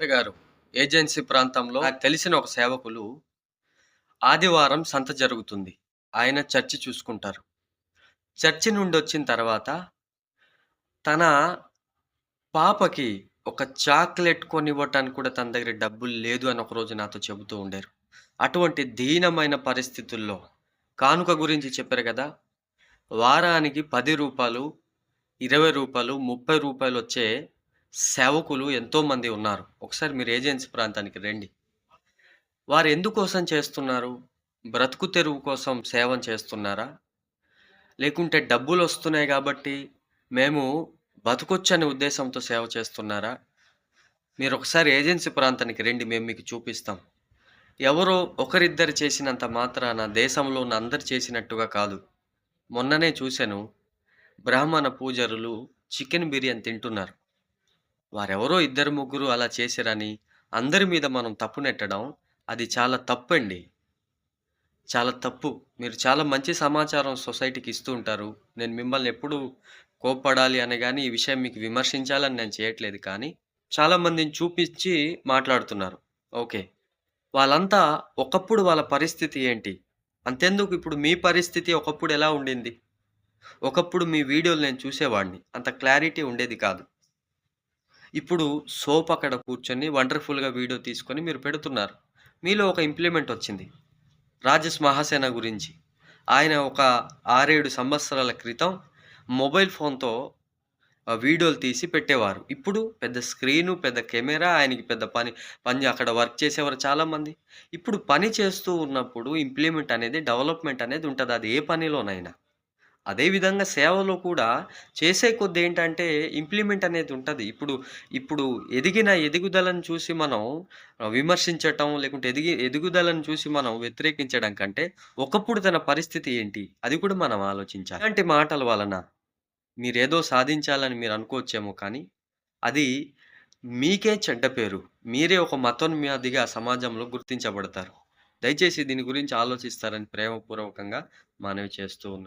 గారు ఏజెన్సీ ప్రాంతంలో నాకు తెలిసిన ఒక సేవకులు ఆదివారం సంత జరుగుతుంది. ఆయన చర్చి చూసుకుంటారు. చర్చి నుండి వచ్చిన తర్వాత తన పాపకి ఒక చాక్లెట్ కొనివ్వటానికి కూడా తన దగ్గర డబ్బులు లేదు అని ఒకరోజు నాతో చెబుతూ ఉండేరు. అటువంటి దీనమైన పరిస్థితుల్లో కానుక గురించి చెప్పారు కదా వారానికి పది రూపాయలు ఇరవై రూపాయలు ముప్పై రూపాయలు వచ్చే సేవకులు ఎంతోమంది ఉన్నారు. ఒకసారి మీరు ఏజెన్సీ ప్రాంతానికి రండి. వారు ఎందుకోసం చేస్తున్నారు? బ్రతుకు తెరువు కోసం సేవం చేస్తున్నారా? లేకుంటే డబ్బులు వస్తున్నాయి కాబట్టి మేము బతుకొచ్చనే ఉద్దేశంతో సేవ చేస్తున్నారా? మీరు ఒకసారి ఏజెన్సీ ప్రాంతానికి రండి మేము మీకు చూపిస్తాం. ఎవరో ఒకరిద్దరు చేసినంత మాత్రాన దేశంలో ఉన్న అందరు చేసినట్టుగా కాదు. మొన్ననే చూశాను బ్రాహ్మణ పూజరులు చికెన్ బిర్యానీ తింటున్నారు. వారెవరో ఇద్దరు ముగ్గురు అలా చేశారని అందరి మీద మనం తప్పు నెట్టడం అది చాలా తప్పండి. చాలా తప్పు. మీరు చాలా మంచి సమాచారం సొసైటీకి ఇస్తూ ఉంటారు. నేను మిమ్మల్ని ఎప్పుడు కోప్పడాలి అని కానీ ఈ విషయం మీకు విమర్శించాలని నేను చేయట్లేదు కానీ చాలామందిని చూపించి మాట్లాడుతున్నారు. ఓకే. వాళ్ళంతా ఒకప్పుడు వాళ్ళ పరిస్థితి ఏంటి? అంతెందుకు ఇప్పుడు మీ పరిస్థితి ఒకప్పుడు ఎలా ఉండింది? ఒకప్పుడు మీ వీడియోలు నేను చూసేవాడిని. అంత క్లారిటీ ఉండేది కాదు. ఇప్పుడు సోప్ అక్కడ కూర్చొని వండర్ఫుల్గా వీడియో తీసుకొని మీరు పెడుతున్నారు. మీలో ఒక ఇంప్లిమెంట్ వచ్చింది. రాజేష్ మహాసేన గురించి. ఆయన ఒక ఆరేడు సంవత్సరాల క్రితం మొబైల్ ఫోన్తో వీడియోలు తీసి పెట్టేవారు. ఇప్పుడు పెద్ద స్క్రీను పెద్ద కెమెరా ఆయనకి పెద్ద పని పని అక్కడ వర్క్ చేసేవారు చాలామంది. ఇప్పుడు పని చేస్తూ ఉన్నప్పుడు ఇంప్లిమెంట్ అనేది డెవలప్మెంట్ అనేది ఉంటుంది. అది ఏ పనిలోనైనా. అదేవిధంగా సేవలో కూడా చేసే కొద్ది ఏంటంటే ఇంప్లిమెంట్ అనేది ఉంటుంది. ఇప్పుడు ఇప్పుడు ఎదిగిన ఎదుగుదలను చూసి మనం విమర్శించటం లేకుంటే ఎదిగి ఎదుగుదలను చూసి మనం వ్యతిరేకించడం కంటే ఒకప్పుడు తన పరిస్థితి ఏంటి? అది కూడా మనం ఆలోచించాలి. ఇలాంటి మాటల వలన మీరేదో సాధించాలని మీరు అనుకోవచ్చేమో కానీ అది మీకే చెడ్డ పేరు. మీరే ఒక మతోన్మాదిగా సమాజంలో గుర్తించబడతారు. దయచేసి దీని గురించి ఆలోచిస్తారని ప్రేమపూర్వకంగా మనవి చేస్తూ ఉన్నాం